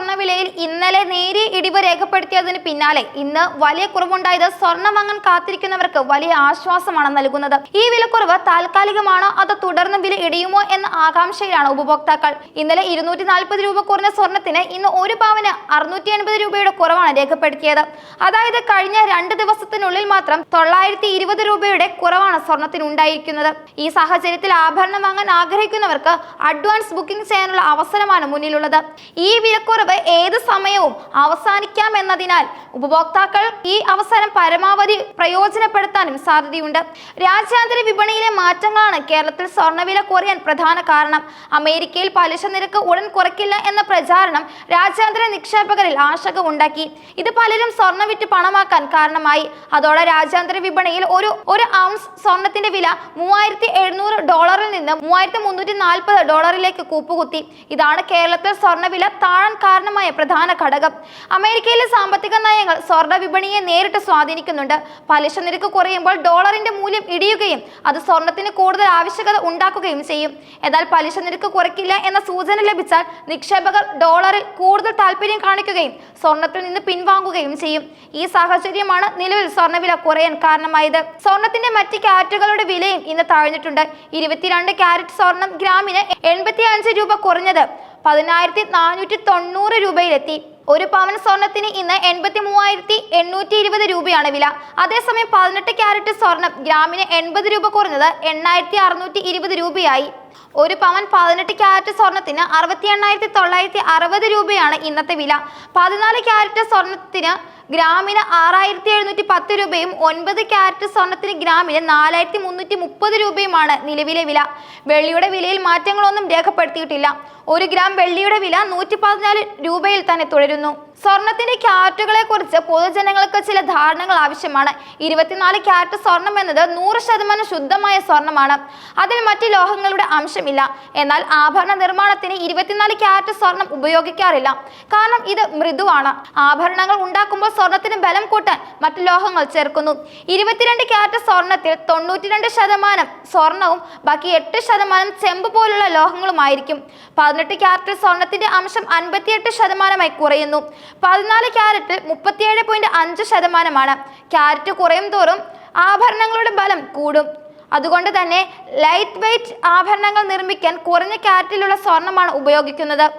സ്വർണവിലയിൽ ഇന്നലെ നേരിയ ഇടിവ് രേഖപ്പെടുത്തിയതിന് പിന്നാലെ ഇന്ന് വലിയ കുറവുണ്ടായത് സ്വർണം വാങ്ങാൻ കാത്തിരിക്കുന്നവർക്ക് വലിയ ആശ്വാസമാണ് നൽകുന്നത്. ഈ വിലക്കുറവ് താൽക്കാലികമാണോ അതോ തുടർന്ന് വില ഇടിയുമോ എന്ന ആകാംക്ഷയിലാണ് ഉപഭോക്താക്കൾ. ഇന്നലെ ഇരുന്നൂറ്റി നാൽപ്പത് രൂപ കുറഞ്ഞ സ്വർണത്തിന് ഇന്ന് ഒരു പവന് അറുന്നൂറ്റി എൺപത് രൂപയുടെ കുറവാണ് രേഖപ്പെടുത്തിയത്. അതായത് കഴിഞ്ഞ രണ്ട് ദിവസത്തിനുള്ളിൽ മാത്രം തൊള്ളായിരത്തി ഇരുപത് രൂപയുടെ കുറവാണ് സ്വർണത്തിന് ഉണ്ടായിരിക്കുന്നത്. ഈ സാഹചര്യത്തിൽ ആഭരണം വാങ്ങാൻ ആഗ്രഹിക്കുന്നവർക്ക് അഡ്വാൻസ് ബുക്കിംഗ് ചെയ്യാനുള്ള അവസരമാണ് മുന്നിലുള്ളത്. ഈ വിലക്കുറവ് ഏത് സമയവും അവസാനിക്കാം എന്നതിനാൽ ഉപഭോക്താക്കൾ ഈ അവസരം പരമാവധി പ്രയോജനപ്പെടുത്താനും സാധ്യതയുണ്ട്. രാജ്യാന്തര വിപണിയിലെ മാറ്റങ്ങളാണ് കേരളത്തിൽ സ്വർണവില കുറയാൻ പ്രധാന കാരണം. അമേരിക്കയിൽ പലിശ നിരക്ക് ഉടൻ കുറയ്ക്കില്ല എന്ന പ്രചാരണം രാജ്യാന്തര നിക്ഷേപകരിൽ ആശങ്ക ഉണ്ടാക്കി. ഇത് പലരും സ്വർണം വിറ്റ് പണമാക്കാൻ കാരണമായി. അതോടെ രാജ്യാന്തര വിപണിയിൽ ഒരു ഒരു ഔൺസ് സ്വർണത്തിന്റെ വില മൂവായിരത്തി എഴുന്നൂറ് ഡോളറിൽ നിന്ന് മൂവായിരത്തി മുന്നൂറ്റി നാൽപ്പത് ഡോളറിലേക്ക് കൂപ്പുകുത്തി. ഇതാണ് കേരളത്തിൽ സ്വർണവില താഴാൻ കാരണമായ പ്രധാന ഘടകം. അമേരിക്കയിലെ സാമ്പത്തിക നയങ്ങൾ സ്വർണ വിപണിയെ നേരിട്ട് സ്വാധീനിക്കുന്നുണ്ട്. പലിശ നിരക്ക് കുറയുമ്പോൾ ഡോളറിന്റെ മൂല്യം ഇടിയുകയും അത് സ്വർണത്തിന് കൂടുതൽ ആവശ്യകത ഉണ്ടാക്കുകയും ചെയ്യും. എന്നാൽ പലിശ നിരക്ക് കുറയ്ക്കില്ല എന്ന സൂചന ലഭിച്ചാൽ നിക്ഷേപകർ ഡോളറിൽ കൂടുതൽ താല്പര്യം കാണിക്കുകയും സ്വർണത്തിൽ നിന്ന് പിൻവാങ്ങുകയും ചെയ്യും. ഈ സാഹചര്യമാണ് നിലവിൽ സ്വർണവില കുറയാൻ കാരണമായത്. സ്വർണത്തിന്റെ മറ്റ് ക്യാരറ്റുകളുടെ വിലയും ഇന്ന് താഴ്ന്നിട്ടുണ്ട്. ഇരുപത്തിരണ്ട് ക്യാരറ്റ് സ്വർണം ഗ്രാമിന് എൺപത്തി രൂപ കുറഞ്ഞത്. പതിനായിരത്തി നാനൂറ്റി തൊണ്ണൂറ് രൂപയിലെത്തി. ഒരു പവൻ സ്വർണത്തിന് ഇന്ന് എൺപത്തി മൂവായിരത്തി എണ്ണൂറ്റി ഇരുപത് രൂപയാണ് വില. അതേസമയം പതിനെട്ട് ക്യാരറ്റ് സ്വർണം ഗ്രാമിന് എൺപത് രൂപ കുറഞ്ഞത് എണ്ണായിരത്തി അറുന്നൂറ്റി ഇരുപത് രൂപയായി. ഒരു പവൻ പതിനെട്ട് ക്യാരറ്റ് സ്വർണത്തിന് അറുപത്തി എണ്ണായിരത്തി തൊള്ളായിരത്തി അറുപത് രൂപയാണ് ഇന്നത്തെ വില. പതിനാല് ക്യാരറ്റ് സ്വർണത്തിന് ഗ്രാമിന് ആറായിരത്തി എഴുന്നൂറ്റി പത്ത് രൂപയും ഒൻപത് ക്യാരറ്റ് സ്വർണത്തിന് ഗ്രാമിന് നാലായിരത്തി മുന്നൂറ്റി മുപ്പത് രൂപയുമാണ് നിലവിലെ വില. വെള്ളിയുടെ വിലയിൽ മാറ്റങ്ങളൊന്നും രേഖപ്പെടുത്തിയിട്ടില്ല. ഒരു ഗ്രാം വെള്ളിയുടെ വില നൂറ്റി പതിനാല് രൂപയിൽ തന്നെ തുടരുന്നു. സ്വർണത്തിന്റെ ക്യാരറ്റുകളെ കുറിച്ച് പൊതുജനങ്ങൾക്ക് ചില ധാരണകൾ ആവശ്യമാണ്. ഇരുപത്തിനാല് ക്യാരറ്റ് സ്വർണം എന്നത് നൂറ് ശതമാനം ശുദ്ധമായ സ്വർണമാണ്. അതിൽ മറ്റ് ലോഹങ്ങളുടെ അംശമില്ല. എന്നാൽ ആഭരണ നിർമ്മാണത്തിന് ഇരുപത്തിനാല് ക്യാരറ്റ് സ്വർണം ഉപയോഗിക്കാറില്ല. കാരണം ഇത് മൃദുവാണ്. ആഭരണങ്ങൾ ഉണ്ടാക്കുമ്പോൾ സ്വർണത്തിന് ബലം കൂട്ടാൻ മറ്റു ലോഹങ്ങൾ ചേർക്കുന്നു. ഇരുപത്തിരണ്ട് ക്യാരറ്റ് സ്വർണത്തിൽ തൊണ്ണൂറ്റിരണ്ട് ശതമാനം സ്വർണവും ബാക്കി എട്ട് ശതമാനം ചെമ്പ് പോലുള്ള ലോഹങ്ങളുമായിരിക്കും. ക്യാരറ്റ് സ്വർണത്തിന്റെ അംശം അൻപത്തിയെട്ട് ശതമാനമായി കുറയുന്നു. പതിനാല് ക്യാരറ്റിൽ മുപ്പത്തിയേഴ് പോയിന്റ് അഞ്ച് ശതമാനമാണ്. ക്യാരറ്റ് കുറയും തോറും ആഭരണങ്ങളുടെ ബലം കൂടും. അതുകൊണ്ട് തന്നെ ലൈറ്റ് വെയ്റ്റ് ആഭരണങ്ങൾ നിർമ്മിക്കാൻ കുറഞ്ഞ ക്യാരറ്റിലുള്ള സ്വർണമാണ് ഉപയോഗിക്കുന്നത്.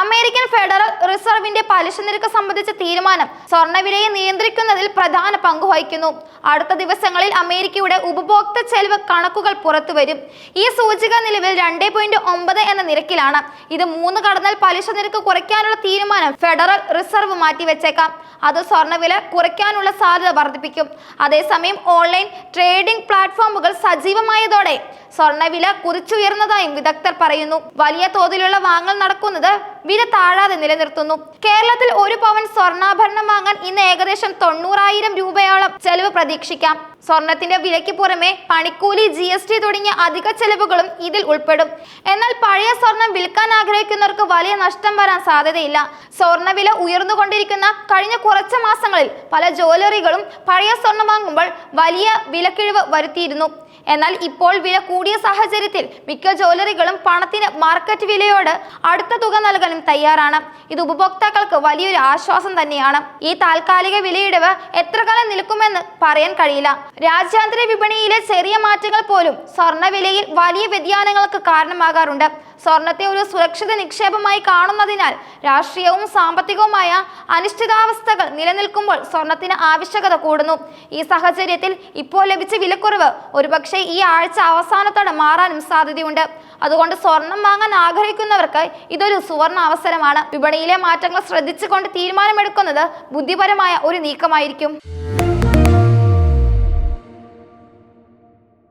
അമേരിക്കൻ ഫെഡറൽ റിസർവിന്റെ പലിശ നിരക്ക് സംബന്ധിച്ച തീരുമാനം സ്വർണവിലയെ നിയന്ത്രിക്കുന്നതിൽ പ്രധാന പങ്ക് വഹിക്കുന്നു. അടുത്ത ദിവസങ്ങളിൽ അമേരിക്കയുടെ ഉപഭോക്തൃ ചെലവ് കണക്കുകൾ പുറത്തുവരും. ഈ സൂചിക നിലവിൽ രണ്ട് പോയിന്റ് ഒമ്പത് എന്ന നിരക്കിലാണ്. ഇത് മൂന്ന് കടന്നാൽ പലിശ നിരക്ക് കുറയ്ക്കാനുള്ള തീരുമാനം ഫെഡറൽ റിസർവ് മാറ്റിവെച്ചേക്കാം. അത് സ്വർണവില കുറയ്ക്കാനുള്ള സാധ്യത വർദ്ധിപ്പിക്കും. അതേസമയം ഓൺലൈൻ ട്രേഡിംഗ് പ്ലാറ്റ്ഫോമുകൾ സജീവമായതോടെ സ്വർണവില കുതിച്ചുയർന്നതായും വിദഗ്ധർ പറയുന്നു. വലിയ തോതിലുള്ള വാങ്ങൽ നടക്കുന്നത് വില താഴാതെ നിലനിർത്തുന്നു. കേരളത്തിൽ ഒരു പവൻ സ്വർണാഭരണം വാങ്ങാൻ ഇന്ന് ഏകദേശം തൊണ്ണൂറായിരം രൂപയോളം ചെലവ് പ്രതീക്ഷിക്കാം. സ്വർണത്തിന്റെ വിലയ്ക്ക് പുറമെ പണിക്കൂലി ജി എസ് ടി തുടങ്ങിയ അധിക ചെലവുകളും ഇതിൽ ഉൾപ്പെടും. എന്നാൽ പഴയ സ്വർണം വിൽക്കാൻ ആഗ്രഹിക്കുന്നവർക്ക് വലിയ നഷ്ടം വരാൻ സാധ്യതയില്ല. സ്വർണവില ഉയർന്നുകൊണ്ടിരിക്കുന്ന കഴിഞ്ഞ കുറച്ച് മാസങ്ങളിൽ പല ജ്വല്ലറികളും പഴയ സ്വർണം വാങ്ങുമ്പോൾ വലിയ വിലക്കിഴിവ് വരുത്തിയിരുന്നു. എന്നാൽ ഇപ്പോൾ വില കൂടിയ സാഹചര്യത്തിൽ മിക്ക ജ്വല്ലറികളും പണത്തിന് മാർക്കറ്റ് വിലയോട് അടുത്ത തുക നൽകാനും തയ്യാറാണ്. ഇത് ഉപഭോക്താക്കൾക്ക് വലിയൊരു ആശ്വാസം തന്നെയാണ്. ഈ താൽക്കാലിക വിലയിടിവ് എത്ര കാലം നിൽക്കുമെന്ന് പറയാൻ കഴിയില്ല. രാജ്യാന്തര വിപണിയിലെ ചെറിയ മാറ്റങ്ങൾ പോലും സ്വർണ വിലയിൽ വലിയ വ്യതിയാനങ്ങൾക്ക് കാരണമാകാറുണ്ട്. സ്വർണത്തെ ഒരു സുരക്ഷിത നിക്ഷേപമായി കാണുന്നതിനാൽ രാഷ്ട്രീയവും സാമ്പത്തികവുമായ അനിശ്ചിതാവസ്ഥകൾ നിലനിൽക്കുമ്പോൾ സ്വർണത്തിന് ആവശ്യകത കൂടുന്നു. ഈ സാഹചര്യത്തിൽ ഇപ്പോൾ ലഭിച്ച വിലക്കുറവ് ഒരുപക്ഷെ ഈ ആഴ്ച അവസാനത്തോടെ മാറാനും സാധ്യതയുണ്ട്. അതുകൊണ്ട് സ്വർണം വാങ്ങാൻ ആഗ്രഹിക്കുന്നവർക്ക് ഇതൊരു സുവർണ അവസരമാണ്. വിപണിയിലെ മാറ്റങ്ങൾ ശ്രദ്ധിച്ചുകൊണ്ട് തീരുമാനമെടുക്കുന്നത് ബുദ്ധിപരമായ ഒരു നീക്കമായിരിക്കും.